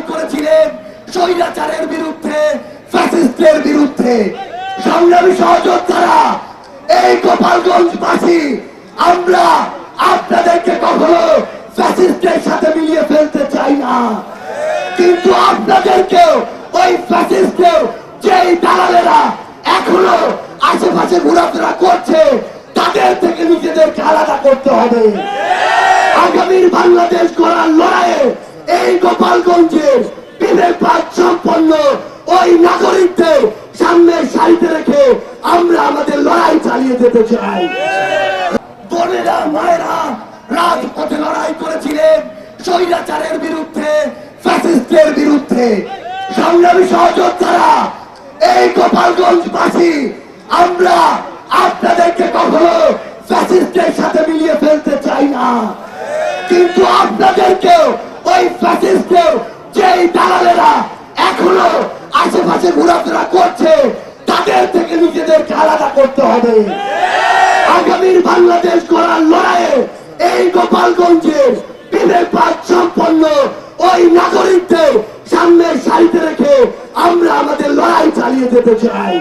লড়াই করেছিলেন স্বৈরাচারের বিরুদ্ধে ফ্যাসিস্টের বিরুদ্ধে। সংগ্রামী সহযোদ্ধারা, এই গোপালগঞ্জবাসী, আমরা আপনাদেরকে কখনো ফ্যাসিস্টের সাথে মিলিয়ে ফেলতে চাই না। কিন্তু আপনাদেরকেও, ওই ফ্যাসিস্টেও যেই দালালেরা এখনও আশেপাশে ঘোরাফেরা করছে, তাদের থেকে নিজেদেরকে আলাদা করতে হবে। আগামীর বাংলাদেশ গড়ার লড়াইয়ে গোপালগঞ্জের বিবেকবাদ সম্পন্ন ওই নাগরিকদের সামনের সারিতে রেখে আমরা আমাদের লড়াই চালিয়ে যেতে চাই। বোনেরা, মায়েরা, রাজপথে লড়াই করেছিলেন স্বৈরাচারের বিরুদ্ধে ফ্যাসিস্টের বিরুদ্ধে। সংগ্রামী সহযোদ্ধারা, এই গোপালগঞ্জবাসী, আমরা আপনাদেরকে কখনো ফ্যাসিস্টের সাথে মিলিয়ে ফেলতে চাই না। কিন্তু আপনাদেরকেও ওই ফ্যাসিস্টেও যেই দালালেরা এখনও আশেপাশে ঘোরাফেরা করছে, তাদের থেকে নিজেদেরকে আলাদা করতে হবে। আগামীর বাংলাদেশ গড়ার লড়াইয়ে এই গোপালগঞ্জের বিবেকবাদ সম্পন্ন ওই নাগরিকদের সামনের সারিতে রেখে আমরা আমাদের লড়াই চালিয়ে যেতে চাই।